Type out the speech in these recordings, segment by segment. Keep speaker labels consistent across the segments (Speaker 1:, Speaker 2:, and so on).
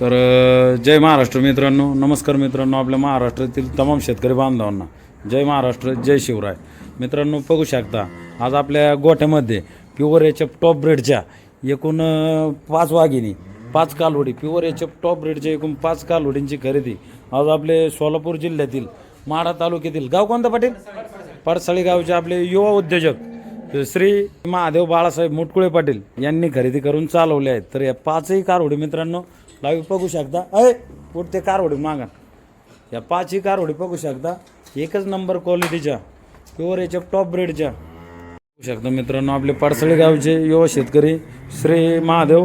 Speaker 1: तर जय महाराष्ट्र मित्रांनो. नमस्कार मित्रांनो. आपल्या महाराष्ट्रातील तमाम शेतकरी बांधवांना जय महाराष्ट्र जय शिवराय. मित्रांनो बघू शकता आज आपल्या गोठ्यामध्ये प्युअर एच एफ टॉप ब्रेडच्या एकूण पाच वाघिणी पाच कालवडी. प्युअर एच एफ टॉप ब्रेडच्या एकूण पाच कालवडींची खरेदी आज आपले सोलापूर जिल्ह्यातील माढा तालुक्यातील गाव कोणतं पाटील? पडसाळी गावचे आपले युवा उद्योजक श्री महादेव बाळासाहेब मुटकुळे पाटील यांनी खरेदी करून चालवले आहेत. तर या पाचही कारवडी मित्रांनो लावी बघू शकता. अय पुढते कारवडी मागा. या पाचही कारवडी बघू शकता. एकच नंबर क्वालिटीच्या प्युअर याच्या टॉप ब्रेडच्या बघू शकता मित्रांनो आपले पडसळी गावचे युवा शेतकरी श्री महादेव.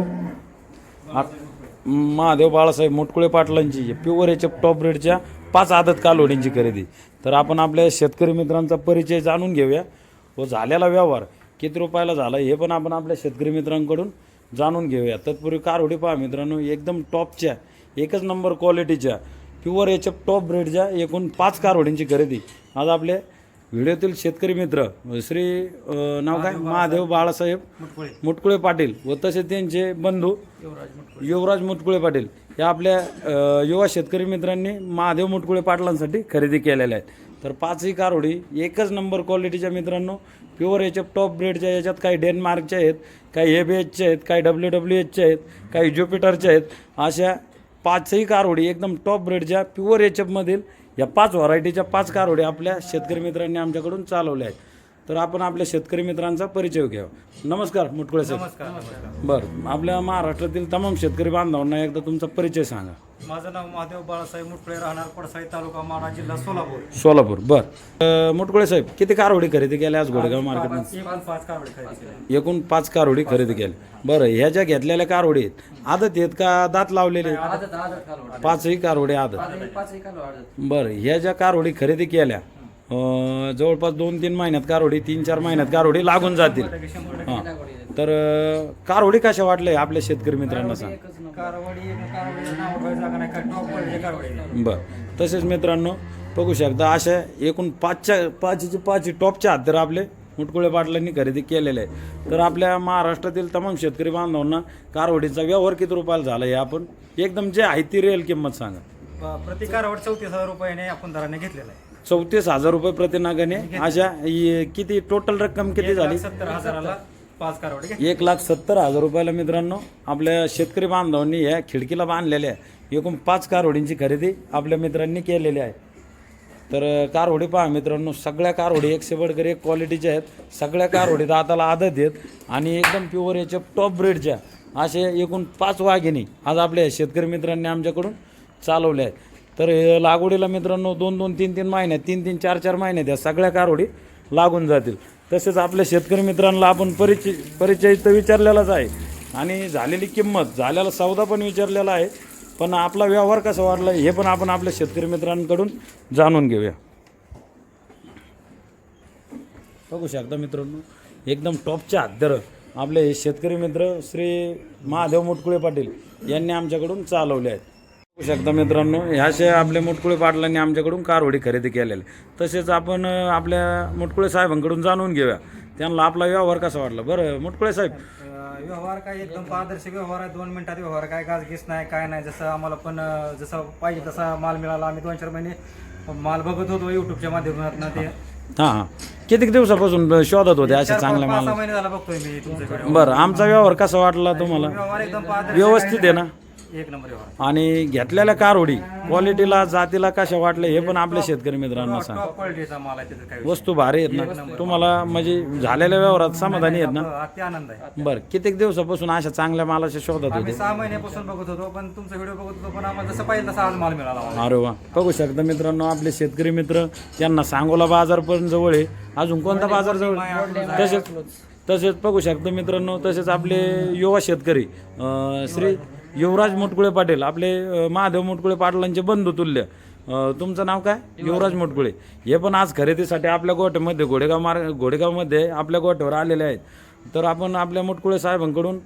Speaker 1: महादेव बाळासाहेब मुटकुळे पाटलांची प्युअर याच्या टॉप ब्रेडच्या पाच आदत कालवडींची खरेदी. तर आपण आपल्या शेतकरी मित्रांचा परिचय जाणून घेऊया. व झालेला व्यवहार किती रुपयाला झाला हे पण आपण आपल्या शेतकरी मित्रांकडून जाणून घेऊया. तत्पूर्वी कारवडी पहा मित्रांनो एकदम टॉपच्या एकच नंबर क्वालिटीच्या प्युअर याच्या टॉप ब्रेडच्या एकूण पाच कारवडींची खरेदी. आज आपले व्हिडिओतील शेतकरी मित्र श्री नाव काय? महादेव बाळासाहेब मुटकुळे. पाटील व तसेच त्यांचे बंधू युवराज मुटकुळे. पाटील या आपल्या युवा शेतकरी मित्रांनी महादेव मुटकुळे पाटलांसाठी खरेदी केलेल्या आहेत. तर पाचही कारवडी एकच नंबर क्वालिटीच्या मित्रांनो प्युअर याच्या टॉप ब्रेडच्या याच्यात काही डेनमार्कचे आहेत काही ए बी एचचे आहेत काही डब्ल्यू डब्ल्यू एचचे आहेत काही ज्युपिटरचे आहेत. अशा पाचही कारवडी एकदम टॉप ब्रेडच्या प्युअर एच एफमधील या पाच व्हरायटीच्या पाच कारवडी आपल्या शेतकरी मित्रांनी आमच्याकडून चालवल्या आहेत. तर आपण आपल्या शेतकरी मित्रांचा परिचय घ्यावा नमस्कार मुटकुळे साहेब. बरं आपल्या महाराष्ट्रातील तमाम शेतकरी बांधवांना एकदा तुमचा परिचय सांगा.
Speaker 2: माझं नाव महादेव बाळासाहेब मुटकुळे राहणार पडसाई तालुका माडा जिल्हा सोलापूर.
Speaker 1: सोलापूर बरं. मुटकुळे साहेब किती कारवडी खरेदी केल्या आज घोडेगाव मार्केटमध्ये
Speaker 2: एकूण पाच कावडे खरेदी केले
Speaker 1: एकूण पाच कारवडी खरेदी केल्या. बरं ह्या ज्या घेतलेल्या कारवडी आहेत आदत आहेत का दात लावलेले आहेत? पाचही कारवडी आदत. बरं ह्या ज्या कारवडी खरेदी केल्या जवळपास दोन तीन महिन्यात कारवडी तीन चार महिन्यात कारवडी लागून जातील. हां. तर अं, कारवडी कशा वाटल्या आपल्या शेतकरी मित्रांना सांग. बरं. तसेच मित्रांनो बघू शकता अशा एकूण पाचच्या पाचीचे पाच टॉपच्या हत्यार आपले मुटकुळे पाटलांनी खरेदी केलेले आहे तर आपल्या महाराष्ट्रातील तमाम शेतकरी बांधवांना कारवडीचा व्यवहार किती रुपयाला झाला हे आपण एकदम जे आहे ती रिअल किंमत सांगा.
Speaker 2: प्रति कारवाड चौतीस हजार रुपयाने आपण दराने घेतलेला आहे.
Speaker 1: चौतीस हजार रुपये प्रतिनागाने अशा इ- किती टोटल रक्कम किती झाली?
Speaker 2: सत्तर हजाराला पाच कारवाडी
Speaker 1: एक लाख सत्तर हजार रुपयाला मित्रांनो आपल्या शेतकरी बांधवांनी या खिडकीला बांधलेल्या एकूण पाच कारवडींची खरेदी आपल्या मित्रांनी केलेली आहे. तर अ, कारवडी पहा मित्रांनो सगळ्या कारवडी एकशे बडकर एक क्वालिटीच्या आहेत. सगळ्या कारवडी दाताला आदत आहेत आणि एकदम प्युअर याच्या टॉप ब्रेडच्या असे एकूण पाच वाघिणी आज आपल्या शेतकरी मित्रांनी आमच्याकडून चालवल्या आहेत. तर लागवडीला मित्रांनो दोन दोन तीन तीन महिन्यात तीन तीन चार चार महिन्यात या सगळ्या कारवडी लागून जातील. तसेच आपल्या शेतकरी मित्रांना आपण परिचय परिचय तर विचारलेलाच आहे. आणि झालेली किंमत झालेला सौदा पण विचारलेला आहे. पण आपला व्यवहार कसा वाढला हे पण आपण आपल्या शेतकरी मित्रांकडून जाणून घेऊया. बघू शकता मित्रांनो एकदम टॉपच्या हद्दर आपले हे शेतकरी मित्र श्री महादेव मुटकुळे पाटील यांनी आमच्याकडून चालवले आहेत. शकता मित्रांनो ह्याशे आपल्या मुटकुळे पाटलांनी आमच्याकडून कारवडी खरेदी केलेली. तसेच आपण आपल्या मुटकुळे साहेबांकडून जाणून घेऊया. त्यांना आपला व्यवहार कसा वाटला? बरं मुटकुळे साहेब.
Speaker 2: व्यवहार काय एकदम पारदर्शक व्यवहार आहे. दोन मिनिटात व्यवहार काय गाजगीस नाही काय नाही. जसं आम्हाला पण जसं पाहिजे तसा माल मिळाला. आम्ही दोन चार महिने माल बघत होतो युट्यूबच्या माध्यमातून ते.
Speaker 1: हां हां. किती दिवसापासून शोधत होते अशा चांगल्या माल
Speaker 2: बघतोय
Speaker 1: बरं आमचा व्यवहार कसा वाटला तुम्हाला? व्यवस्थित आहे ना?
Speaker 2: एक नंबर व्यवहार.
Speaker 1: आणि घेतलेल्या कारवडी क्वालिटीला जातीला कशा वाटल्या हे पण आपल्या शेतकरी मित्रांना सांग.
Speaker 2: टॉप क्वालिटीचा माल आहे त्याचा काही
Speaker 1: वस्तू भारी आहेत ना. तुम्हाला म्हणजे झालेल्या व्यवहारात समाधानी आहेत ना?
Speaker 2: अति आनंद आहे.
Speaker 1: बरं कित्येक दिवसापासून अशा चांगल्या मालाच्या शोधत
Speaker 2: आम्ही
Speaker 1: होते?
Speaker 2: सहा महिन्यापासून बघत होतो पण तुमचा व्हिडिओ बघत होतो पण आम्हाला जसं पाहिजे तसा आज माल मिळाला आम्हाला.
Speaker 1: अरे वा. बघू शकता मित्रांनो आपले शेतकरी मित्र त्यांना सांगोला बाजार पण जवळ आहे. अजून कोणता बाजार जवळ? तसेच तसेच बघू शकता मित्रांनो तसेच आपले युवा शेतकरी अं, श्री युवराज मुटकुळे पाटील आपले अं, महादेव मुटकुळे पाटलांचे बंधू तुल्य. अं, तुमचं नाव काय? युवराज मुटकुळे. हे पण आज खरेदीसाठी आपल्या गोठ्यामध्ये घोडेगाव मार्ग घोडेगावमध्ये आपल्या गोठ्यावर आलेले आहेत. तर आपण आपल्या मुटकुळे साहेबांकडून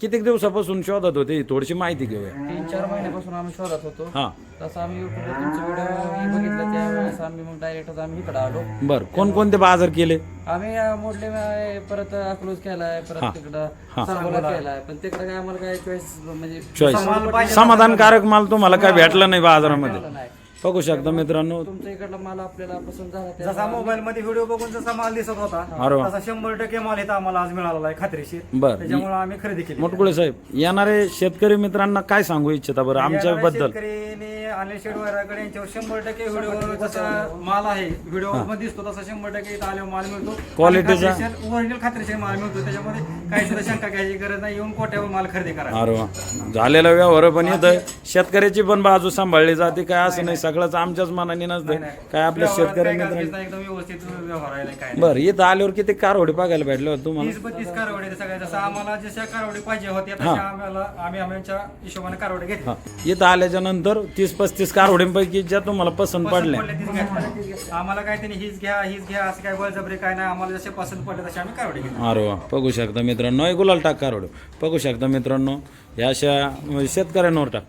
Speaker 1: कितीक दिवसापासून शोधत होते थोडीशी माहिती घेऊया.
Speaker 3: तीन चार महिन्यापासून आम्ही शोधत होतो.
Speaker 1: हां.
Speaker 3: तसं आम्ही युट्यूबला तुमचे व्हिडिओ बघितलं त्यावेळेस आम्ही मग डायरेक्टच आम्ही इकडे आलो.
Speaker 1: बरं कोणकोणते बाजार केले?
Speaker 3: आम्ही अं, मोडले अं, परत अकलूज केलाय परत तिकडं सांगोला केलाय. पण तिकडं काय आम्हाला काय चॉईस म्हणजे
Speaker 1: चॉईस समाधानकारक माल तुम्हाला काय भेटला नाही बाजारामध्ये?
Speaker 3: नाही.
Speaker 1: बघू शकता मित्रांनो.
Speaker 3: तुमच्या इकडला माल आपल्याला पसंत झाला त्या
Speaker 2: जसा मोबाईल मध्ये व्हिडिओ बघून जसा माल दिसत होता
Speaker 1: अरे वा.
Speaker 2: तसा शंभर टक्के माल इथं आम्हाला आज मिळालेला आहे खात्रीशीर
Speaker 1: बरं.
Speaker 2: त्याच्यामुळे आम्ही खरेदी केली.
Speaker 1: मोटकुळे साहेब येणारे शेतकरी मित्रांना काय सांगू इच्छिता बरं? आमच्याबद्दल.
Speaker 2: शेतकरी अनिल शेडवाराकडे यांच्यावर शंभर टक्के व्हिडिओ जसा माल आहे व्हिडिओमध्ये दिसतो तसा शंभर टक्के इथं आल्यावर माल मिळतो.
Speaker 1: Qualityचा-
Speaker 2: ओरिजिनल खात्रीशीर माल मिळतो. त्याच्यामध्ये काही सुद्धा शंका घ्यायची गरज नाही. येऊन कोट्यावर माल खरेदी करा.
Speaker 1: अरे वा. झालेला व्यवहार पण येतं शेतकऱ्याची पण बाजू सांभाळली जाते काय असं नाही. सगळंच आमच्याच मनाने नसतं. काय आपल्या शेतकरी मित्रांनी
Speaker 2: नाही, एकदम व्यवस्थित व्यवहार आहे काय नाही.
Speaker 1: बरं इथं आल्यावर किती कारवडी बघायला भेटले होते तुम्हाला?
Speaker 2: तीस बत्तीस कारवडे सगळ्या. जसं आम्हाला जशा कारवडे पाहिजे होत्या तशा आम्हाला आम्ही आमच्या हिशोबाने कारवडे घेतले.
Speaker 1: हा. इथं आल्याच्यानंतर तीस पस्तीस कारवडींपैकी ज्या तुम्हाला पसंत पडल्या.
Speaker 2: पडले तीच घ्या. आम्हाला काय त्यांनी हीच घ्या हीच घ्या असं काय बळजबरी काय नाही. आम्हाला जसे पसंत पडले तसे आम्ही कारवडे घेतले.
Speaker 1: अरे वा. बघू शकता मित्रांनो एक गुलाल टाक कारवड. बघू शकता मित्रांनो या अशा शेतकऱ्यांवर टाक.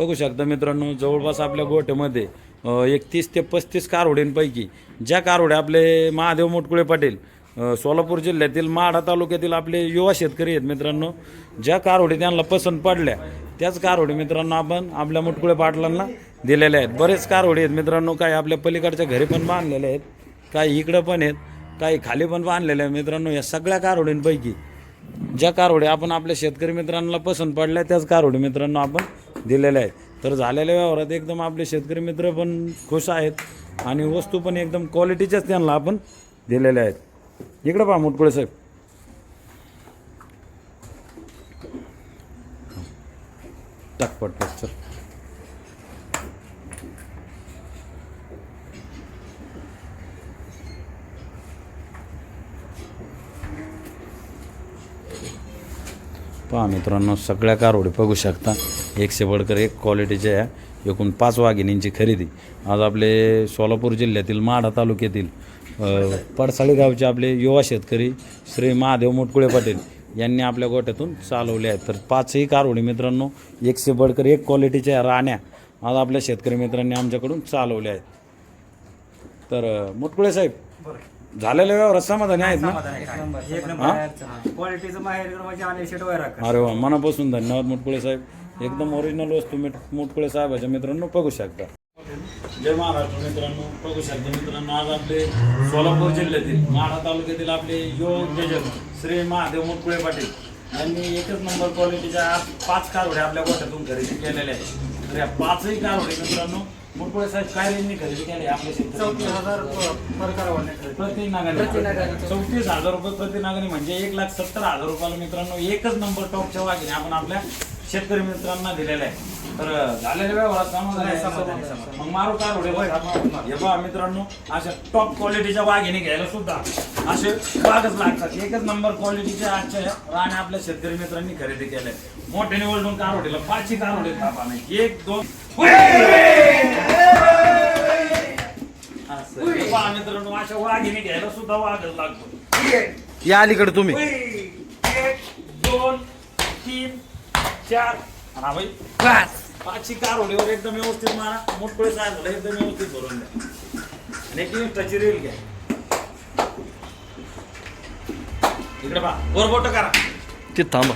Speaker 1: बघू शकता मित्रांनो जवळपास आपल्या गोठ्यामध्ये एकतीस ते पस्तीस कारवडींपैकी ज्या कारवड्या आपले महादेव मोटकुळे पाटील सोलापूर जिल्ह्यातील माढा तालुक्यातील आपले युवा शेतकरी आहेत मित्रांनो ज्या कारवडी त्यांना पसंत पडल्या त्याच कारवडी मित्रांनो आपण आपल्या मुटकुळे पाटलांना दिलेल्या आहेत. बरेच कारवडी आहेत मित्रांनो काही आपल्या पलीकडच्या घरी पण बांधलेले आहेत काही इकडं पण आहेत काही खाली पण बांधलेले आहेत मित्रांनो या सगळ्या कारवडींपैकी ज्या कारवड्या आपण आपल्या शेतकरी मित्रांना पसंत पडल्या त्याच कारवडी मित्रांनो आपण दिलेल्या आहेत. तर झालेल्या व्यवहारात एकदम आपले शेतकरी मित्र पण खुश आहेत आणि वस्तू पण एकदम क्वालिटीच्याच त्यांना आपण दिलेल्या आहेत. इकडं पहा मुटकुळे साहेब. टाकपट सर पहा मित्रांनो सगळ्या कारवडी बघू शकता. एकशे बडकर एक क्वालिटीच्या या एकूण पाच वाघिणींची खरेदी. आज आपले सोलापूर जिल्ह्यातील माढा तालुक्यातील पडसाळी गावचे आपले युवा शेतकरी श्री महादेव मुटकुळे पाटील यांनी आपल्या गोट्यातून चालवले आहेत. तर पाचही कारवडी मित्रांनो एकशे बडकर एक क्वालिटीच्या राण्या. आज आपल्या शेतकरी मित्रांनी आमच्याकडून चालवल्या आहेत. तर मोटकुळे मुटकुळे साहेब झालेल्या व्यवहारात समाधानी आहेत ना?
Speaker 2: एक नंबर क्वालिटीचं माहेर म्हणजे
Speaker 1: अरे वा मनापासून धन्यवाद मुटकुळे साहेब. एकदम ओरिजिनल वस्तू मिट मुटकुळे साहेबाच्या मित्रांनो बघू शकता. जय महाराष्ट्र मित्रांनो बघू शकता मित्रांनो आज आपले सोलापूर जिल्ह्यातील माढा तालुक्यातील आपले युवक नियोजक श्री महादेव मुटकुळे पाटील यांनी एकच नंबर क्वालिटीच्या आज पाच कारवड्या आपल्या गोठ्यातून खरेदी केलेल्या आहेत. तर या पाचही कारवडे मित्रांनो मुटकुळे साहेब काय रेंजनी खरेदी केले आपल्या
Speaker 2: चौतीस हजार पर कारवडे खरेदी.
Speaker 1: प्रति नागाने चौतीस. हजार रुपये प्रति नागाने म्हणजे एक लाख सत्तर हजार रुपयाला मित्रांनो एकच नंबर टॉपच्या वाघिणी आपण आपल्या शेतकरी मित्रांना दिलेल्या आहे. तर झालेल्या व्यवहारात समाधान आहे.
Speaker 2: समाधान आहे, समाधान.
Speaker 1: मग मारू काय उडे हे पहा मित्रांनो अशा टॉप क्वालिटीच्या वाघिणी घ्यायला सुद्धा असे वाघच लागतात. एकच नंबर क्वालिटीच्या आजच्या या राण्या आपल्या शेतकरी मित्रांनी खरेदी केल्या. मोठे निवडून कारवडीला पाचही कारवडे थापा नाही. एक दोन. पहा मित्रांनो अशा वाघिणी घ्यायला सुद्धा वाघच लागतो या अलीकडे तुम्ही. एक दोन तीन चार. हा भाई पाचशे कार एकदम व्यवस्थित मारा. मोठे साहेब झालं एकदम व्यवस्थित भरून द्या. आणि एक टची रील घ्या. इकडे पहा. वर बोट करा.
Speaker 4: ते थांबा.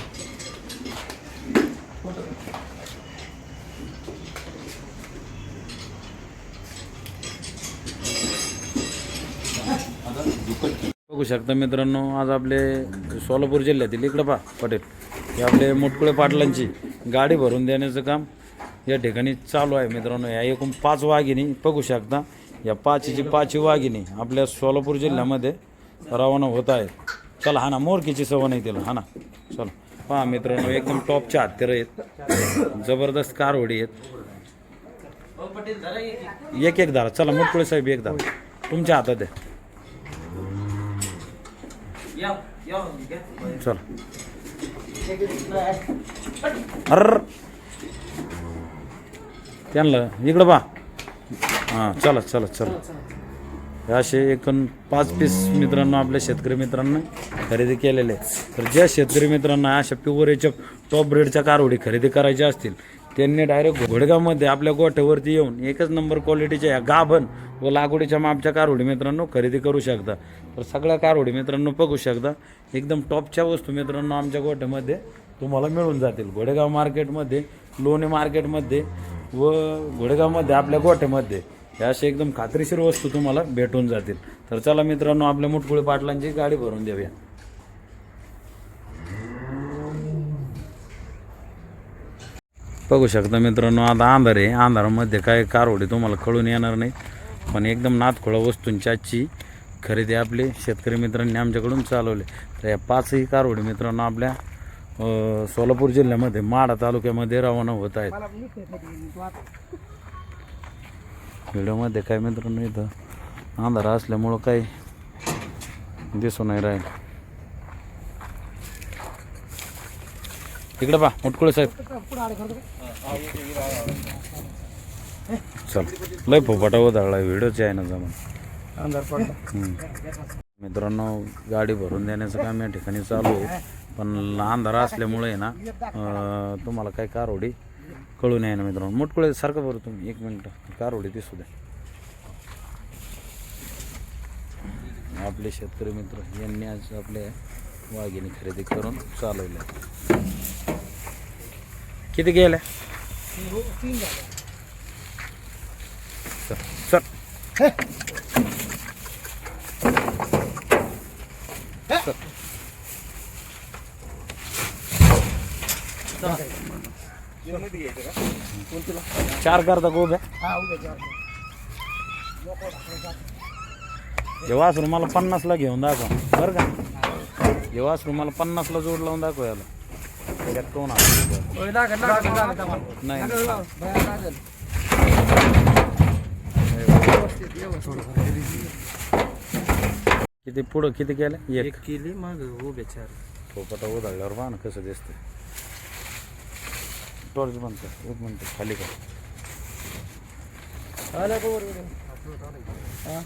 Speaker 1: बघू शकता मित्रांनो आज आपले सोलापूर जिल्ह्यातील इकडं पहा पटेल. हे आपले मोटकुळे पाटलांची गाडी भरून देण्याचं काम या ठिकाणी चालू आहे मित्रांनो. या एकूण पाच वाघिणी बघू शकता या पाचची पाचवी वाघिणी आपल्या सोलापूर जिल्ह्यामध्ये रवाना होत आहे चला हा ना मोरकीची सवय नाही तिला हा ना. चला पहा मित्रांनो एकदम टॉपच्या हत्यारं आहेत. जबरदस्त कारवडी आहेत. एक एक धारा चला मोटकुळे साहेब एक धारा. तुमच्या हातात आहे. चल. अर त्यांना इकडं बा. हां चला चला चला. असे एकूण पाच पीस मित्रांनो आपल्या शेतकरी मित्रांना खरेदी केलेले आहे. तर ज्या शेतकरी मित्रांना अशा प्युअर याच्या टॉप ब्रेडच्या कारवडी खरेदी करायच्या असतील त्यांनी डायरेक्ट घोडगावमध्ये आपल्या गोठ्यावरती येऊन एकच नंबर क्वालिटीच्या या गाभण व लागवडीच्या मापच्या कारवडी मित्रांनो खरेदी करू शकता. तर सगळ्या कारवडी मित्रांनो बघू शकता. एकदम टॉपच्या वस्तू मित्रांनो आमच्या गोठ्यामध्ये तुम्हाला मिळून जातील. घोडेगाव मार्केटमध्ये लोणी मार्केटमध्ये व घोडेगावमध्ये आपल्या गोठ्यामध्ये या अशा एकदम खात्रीशीर वस्तू तुम्हाला भेटून जातील. तर चला मित्रांनो आपल्या मुटकुळे पाटलांची गाडी भरून देऊया. बघू शकता मित्रांनो आता अंधार आहे. अंधारामध्ये काय कारवडी तुम्हाला कळून येणार नाही. पण एकदम नाथखोळा वस्तूंची आजची खरेदी आपली शेतकरी मित्रांनी आमच्याकडून चालवली. तर या पाचही कारवडी मित्रांनो आपल्या सोलापूर जिल्ह्यामध्ये माडा तालुक्यामध्ये रवाना होत आहेत. व्हिडिओमध्ये काय मित्रांनो इथं अंधार असल्यामुळं काही दिसून नाही राहील. इकडे पा मुटकुळे साहेब. चल. लय फोपाटा उधळला व्हिडिओचे आहे ना जमा
Speaker 2: अंधार पडला.
Speaker 1: मित्रांनो गाडी भरून देण्याचं काम या ठिकाणी चालू आहे. पण अंधार असल्यामुळे ना तुम्हाला काय कारवडी कळून आहे ना मित्रांनो. मुटकुळे सारखं बरं तुम्ही. एक मिनटं. कारवडी दिसू द्या. आपले शेतकरी मित्र यांनी आज आपले वाघिणी खरेदी करून चालवले. किती गेल्या? चल चार करता गोब्या हे वासरू मला पन्नासला घेऊन दाखवा. बरं का? हे वासरू मला पन्नासला जोड लावून दाखवा याला. त्याच्यात कोण. नाही. किती पुढं किती केलं? एक.
Speaker 2: केली मग उभे चार.
Speaker 1: पोपटा उधळल्यावर पहा ना कसं दिसतंय. टॉर्च बंद कर एक मिनिट खाली कर.
Speaker 3: आलं का वर? हा?